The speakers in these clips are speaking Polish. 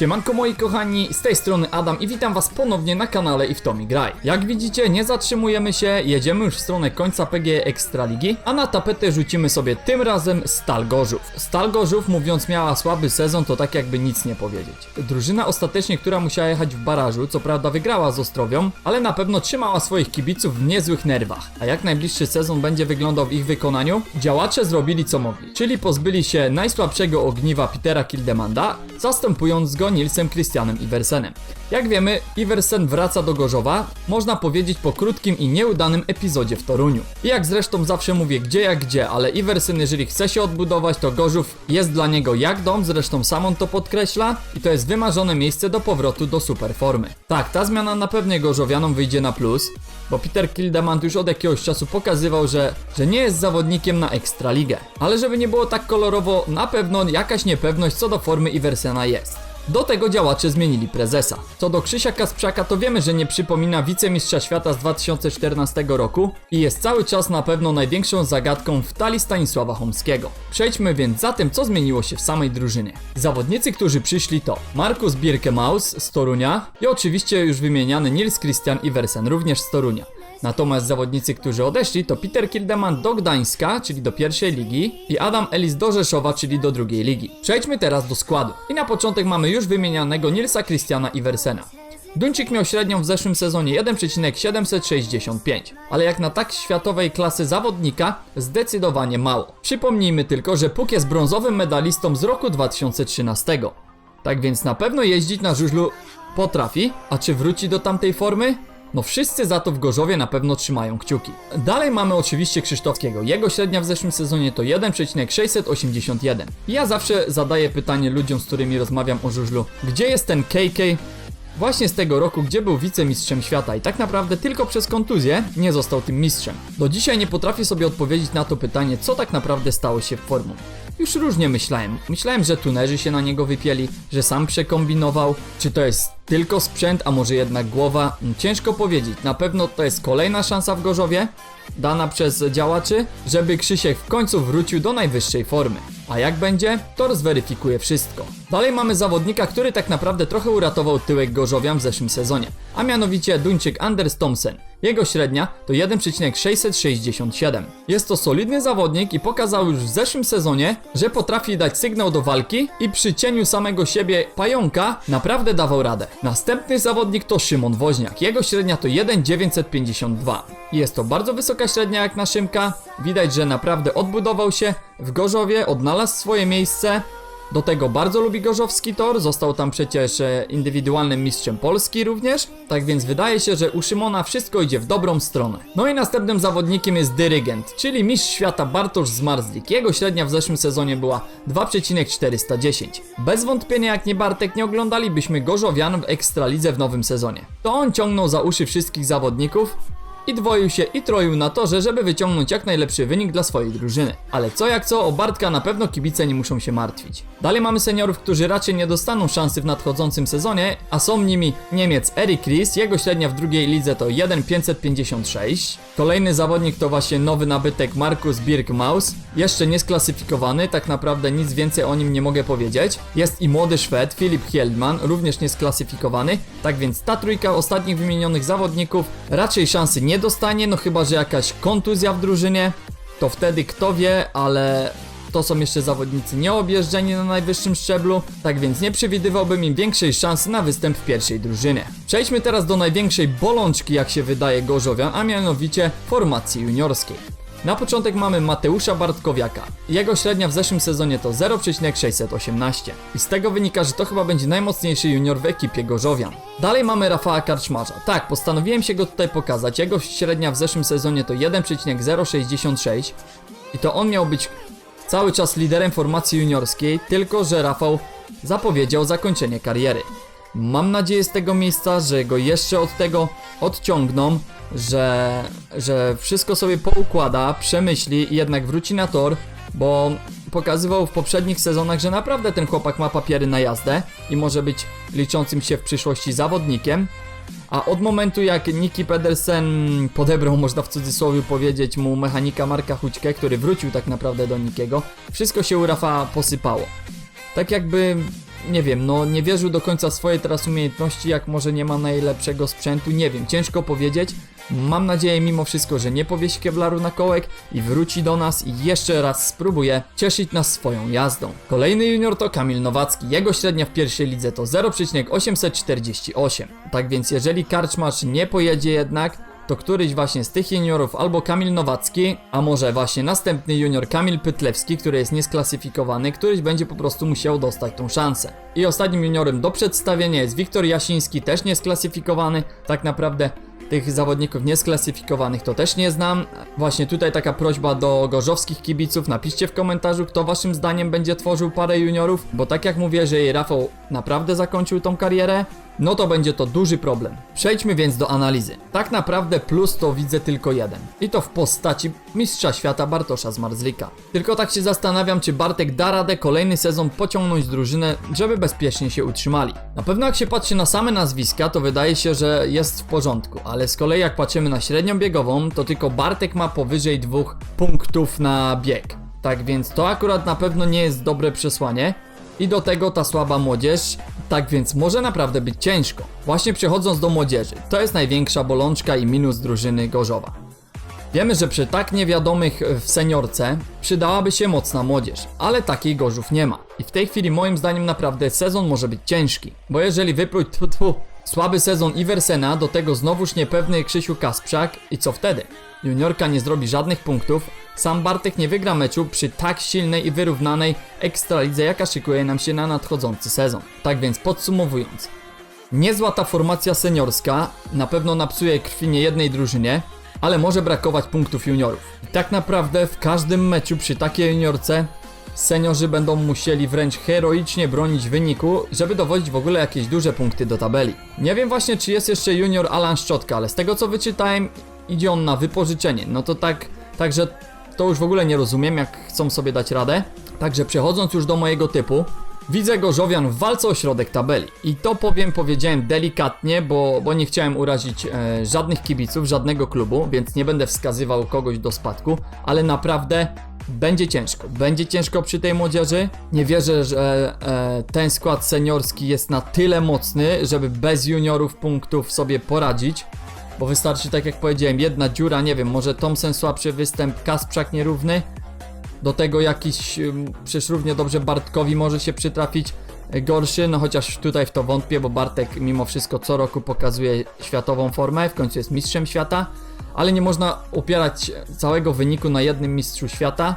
Siemanko moi kochani, z tej strony Adam i witam was ponownie na kanale i w Tomi Graj. Jak widzicie, nie zatrzymujemy się, jedziemy już w stronę końca PGE Ekstraligi, a na tapetę rzucimy sobie tym razem Stal Gorzów. Stal Gorzów, mówiąc miała słaby sezon, to tak jakby nic nie powiedzieć. Drużyna ostatecznie, która musiała jechać w barażu, co prawda wygrała z Ostrowią, ale na pewno trzymała swoich kibiców w niezłych nerwach. A jak najbliższy sezon będzie wyglądał w ich wykonaniu? Działacze zrobili co mogli, czyli pozbyli się najsłabszego ogniwa Petera Kildemanda, zastępując go Nilsem Christianem Iversenem. Jak wiemy, Iversen wraca do Gorzowa, można powiedzieć po krótkim i nieudanym epizodzie w Toruniu. I jak zresztą zawsze mówię, gdzie jak gdzie, ale Iversen jeżeli chce się odbudować, to Gorzów jest dla niego jak dom, zresztą sam on to podkreśla i to jest wymarzone miejsce do powrotu do super formy. Tak, ta zmiana na pewno Gorzowianom wyjdzie na plus, bo Peter Kildemand już od jakiegoś czasu pokazywał, że, że nie jest zawodnikiem na Ekstraligę. Ale żeby nie było tak kolorowo, na pewno jakaś niepewność co do formy Iversena jest. Do tego działacze zmienili prezesa. Co do Krzysia Kasprzaka, to wiemy, że nie przypomina wicemistrza świata z 2014 roku i jest cały czas na pewno największą zagadką w talii Stanisława Chomskiego. Przejdźmy więc za tym, co zmieniło się w samej drużynie. Zawodnicy, którzy przyszli to Markus Birkemaus z Torunia i oczywiście już wymieniany Nils Christian Iversen, również z Torunia. Natomiast zawodnicy, którzy odeszli to Peter Kildeman do Gdańska, czyli do pierwszej ligi i Adam Ellis do Rzeszowa, czyli do drugiej ligi. Przejdźmy teraz do składu. I na początek mamy już wymienianego Nilsa Christiana Iversena. Duńczyk miał średnią w zeszłym sezonie 1,765, ale jak na tak światowej klasy zawodnika zdecydowanie mało. Przypomnijmy tylko, że Puk jest brązowym medalistą z roku 2013. Tak więc na pewno jeździć na żużlu potrafi, a czy wróci do tamtej formy? No wszyscy za to w Gorzowie na pewno trzymają kciuki. Dalej mamy oczywiście Krzysztofskiego. Jego średnia w zeszłym sezonie to 1,681. I Ja zawsze zadaję pytanie ludziom, z którymi rozmawiam o żużlu. Gdzie jest ten KK? Właśnie z tego roku, gdzie był wicemistrzem świata i tak naprawdę tylko przez kontuzję nie został tym mistrzem. Do dzisiaj nie potrafię sobie odpowiedzieć na to pytanie, co tak naprawdę stało się w formą. Już różnie myślałem. Myślałem, że tunerzy się na niego wypieli, że sam przekombinował. Czy to jest tylko sprzęt, a może jednak głowa? Mm, Ciężko powiedzieć. Na pewno to jest kolejna szansa w Gorzowie, dana przez działaczy, żeby Krzysiek w końcu wrócił do najwyższej formy. A jak będzie, to zweryfikuje wszystko. Dalej mamy zawodnika, który tak naprawdę trochę uratował tyłek Gorzowian w zeszłym sezonie, a mianowicie Duńczyk Anders Thompson. Jego średnia to 1,667. Jest to solidny zawodnik i pokazał już w zeszłym sezonie, że potrafi dać sygnał do walki i przy cieniu samego siebie pająka naprawdę dawał radę. Następny zawodnik to Szymon Woźniak. Jego średnia to 1,952. Jest to bardzo wysoka średnia jak na Szymka. Widać, że naprawdę odbudował się w Gorzowie, odnalazł swoje miejsce. Do tego bardzo lubi Gorzowski Tor, został tam przecież e, indywidualnym mistrzem Polski również, tak więc wydaje się, że u Szymona wszystko idzie w dobrą stronę. No i następnym zawodnikiem jest dyrygent, czyli mistrz świata Bartosz Zmarzlik. Jego średnia w zeszłym sezonie była 2,410. Bez wątpienia jak nie Bartek nie oglądalibyśmy Gorzowian w Ekstralidze w nowym sezonie. To on ciągnął za uszy wszystkich zawodników, i dwoił się i troił na torze, żeby wyciągnąć jak najlepszy wynik dla swojej drużyny. Ale co jak co, o Bartka na pewno kibice nie muszą się martwić. Dalej mamy seniorów, którzy raczej nie dostaną szansy w nadchodzącym sezonie, a są nimi Niemiec Eric Ries, jego średnia w drugiej lidze to 1,556. Kolejny zawodnik to właśnie nowy nabytek Markus Birkmaus, jeszcze nie sklasyfikowany, tak naprawdę nic więcej o nim nie mogę powiedzieć. Jest i młody Szwed Filip Hieldman, również nie sklasyfikowany, tak więc ta trójka ostatnich wymienionych zawodników raczej szansy nie dostanie, no chyba, że jakaś kontuzja w drużynie, to wtedy kto wie, ale to są jeszcze zawodnicy nieobjeżdżeni na najwyższym szczeblu, tak więc nie przewidywałbym im większej szansy na występ w pierwszej drużynie. Przejdźmy teraz do największej bolączki, jak się wydaje Gorzowian, a mianowicie formacji juniorskiej. Na początek mamy Mateusza Bartkowiaka. Jego średnia w zeszłym sezonie to 0,618. I z tego wynika, że to chyba będzie najmocniejszy junior w ekipie Gorzowian. Dalej mamy Rafała Karczmarza. Tak, postanowiłem się go tutaj pokazać. Jego średnia w zeszłym sezonie to 1,066. I to on miał być cały czas liderem formacji juniorskiej, tylko że Rafał zapowiedział zakończenie kariery. Mam nadzieję z tego miejsca, że go jeszcze od tego odciągną, że, że wszystko sobie poukłada, przemyśli i jednak wróci na tor, bo pokazywał w poprzednich sezonach, że naprawdę ten chłopak ma papiery na jazdę i może być liczącym się w przyszłości zawodnikiem. A od momentu jak Niki Pedersen podebrał, można w cudzysłowie powiedzieć, mu mechanika Marka Hućkę, który wrócił tak naprawdę do Nikiego, wszystko się u Rafała posypało. Tak jakby nie wiem, no nie wierzył do końca swoje teraz umiejętności, jak może nie ma najlepszego sprzętu, nie wiem, ciężko powiedzieć. Mam nadzieję mimo wszystko, że nie powiesi Kevlaru na kołek i wróci do nas i jeszcze raz spróbuje cieszyć nas swoją jazdą. Kolejny junior to Kamil Nowacki. Jego średnia w pierwszej lidze to 0,848. Tak więc jeżeli Karczmarz nie pojedzie jednak, to któryś właśnie z tych juniorów albo Kamil Nowacki, a może właśnie następny junior Kamil Pytlewski, który jest niesklasyfikowany, któryś będzie po prostu musiał dostać tą szansę. I ostatnim juniorem do przedstawienia jest Wiktor Jasiński, też niesklasyfikowany, tak naprawdę tych zawodników niesklasyfikowanych to też nie znam. Właśnie tutaj taka prośba do gorzowskich kibiców, napiszcie w komentarzu, kto waszym zdaniem będzie tworzył parę juniorów, bo tak jak mówię, że Rafał naprawdę zakończył tą karierę, no to będzie to duży problem. Przejdźmy więc do analizy. Tak naprawdę plus to widzę tylko jeden. I to w postaci mistrza świata Bartosza Zmarzlika. Tylko tak się zastanawiam, czy Bartek da radę kolejny sezon pociągnąć drużynę, żeby bezpiecznie się utrzymali. Na pewno jak się patrzy na same nazwiska, to wydaje się, że jest w porządku, ale z kolei jak patrzymy na średnią biegową, to tylko Bartek ma powyżej dwóch punktów na bieg. Tak więc to akurat na pewno nie jest dobre przesłanie. I do tego ta słaba młodzież, tak więc może naprawdę być ciężko. Właśnie przechodząc do młodzieży, to jest największa bolączka i minus drużyny Gorzowa. Wiemy, że przy tak niewiadomych w seniorce przydałaby się mocna młodzież, ale takiej Gorzów nie ma. I w tej chwili moim zdaniem naprawdę sezon może być ciężki, bo jeżeli wypróć tu, tu, słaby sezon Iwersena, do tego znowuż niepewny Krzysiu Kasprzak i co wtedy? Juniorka nie zrobi żadnych punktów, sam Bartek nie wygra meczu przy tak silnej i wyrównanej ekstralidze, jaka szykuje nam się na nadchodzący sezon. Tak więc podsumowując, Niezła ta formacja seniorska, na pewno napsuje krwi nie jednej drużynie, ale może brakować punktów juniorów. I tak naprawdę w każdym meczu przy takiej juniorce seniorzy będą musieli wręcz heroicznie bronić wyniku, żeby dowodzić w ogóle jakieś duże punkty do tabeli. Nie wiem właśnie czy jest jeszcze junior Alan Szczotka, ale z tego co wyczytałem idzie on na wypożyczenie. No to tak, także to już w ogóle nie rozumiem jak chcą sobie dać radę. Także przechodząc już do mojego typu, Widzę Gorzowian w walce o środek tabeli. I to powiem, powiedziałem delikatnie, bo, bo nie chciałem urazić e, żadnych kibiców, żadnego klubu, więc nie będę wskazywał kogoś do spadku, ale naprawdę będzie ciężko. Będzie ciężko przy tej młodzieży. Nie wierzę, że e, ten skład seniorski jest na tyle mocny, żeby bez juniorów punktów sobie poradzić. Bo wystarczy, tak jak powiedziałem, jedna dziura, nie wiem, może Thompson słabszy występ, Kasprzak nierówny, do tego jakiś, przecież równie dobrze Bartkowi może się przytrafić y, gorszy, no chociaż tutaj w to wątpię, bo Bartek mimo wszystko co roku pokazuje światową formę, w końcu jest mistrzem świata, ale nie można opierać całego wyniku na jednym mistrzu świata,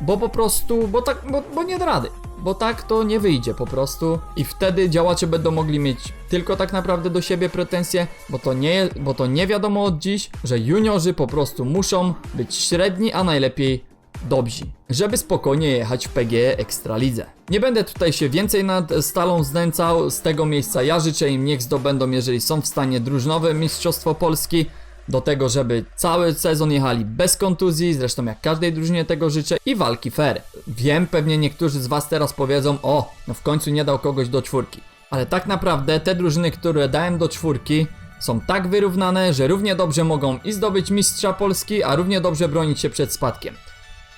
bo po prostu, bo tak, bo, bo nie da rady. Bo tak to nie wyjdzie po prostu i wtedy działacze będą mogli mieć tylko tak naprawdę do siebie pretensje, bo to nie, bo to nie wiadomo od dziś, że juniorzy po prostu muszą być średni, a najlepiej dobrzy, żeby spokojnie jechać w PGE Ekstralidze. Nie będę tutaj się więcej nad Stalą znęcał, z tego miejsca ja życzę im niech zdobędą, jeżeli są w stanie, drużynowe Mistrzostwo Polski, do tego, żeby cały sezon jechali bez kontuzji, zresztą jak każdej drużynie tego życzę, i walki fair. Wiem, pewnie niektórzy z Was teraz powiedzą, o, no w końcu nie dał kogoś do czwórki. Ale tak naprawdę te drużyny, które dałem do czwórki, są tak wyrównane, że równie dobrze mogą i zdobyć mistrza Polski, a równie dobrze bronić się przed spadkiem.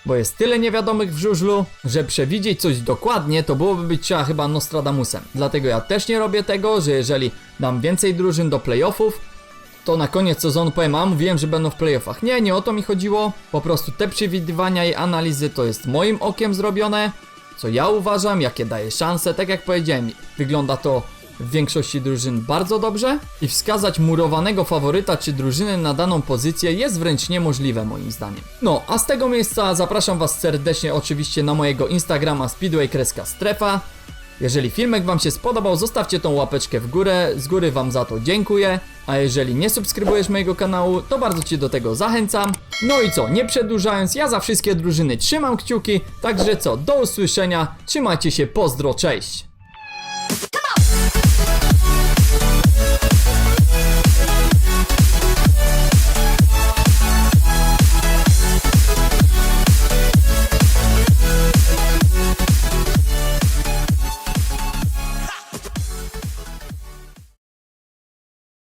Bo jest tyle niewiadomych w żużlu, że przewidzieć coś dokładnie to byłoby być trzeba chyba Nostradamusem. Dlatego ja też nie robię tego, że jeżeli dam więcej drużyn do playoffów, to na koniec sezonu powiem, a mówiłem, że będą w playoffach. Nie, nie o to mi chodziło. Po prostu te przewidywania i analizy to jest moim okiem zrobione, co ja uważam, jakie daje szanse. Tak jak powiedziałem, wygląda to w większości drużyn bardzo dobrze i wskazać murowanego faworyta czy drużyny na daną pozycję jest wręcz niemożliwe moim zdaniem. No, a z tego miejsca zapraszam Was serdecznie oczywiście na mojego Instagrama Speedway Kreska Strefa. Jeżeli filmek Wam się spodobał, zostawcie tą łapeczkę w górę, z góry Wam za to dziękuję. A jeżeli nie subskrybujesz mojego kanału, to bardzo Cię do tego zachęcam. No i co, nie przedłużając, ja za wszystkie drużyny trzymam kciuki, także co, do usłyszenia, trzymajcie się, pozdro, cześć!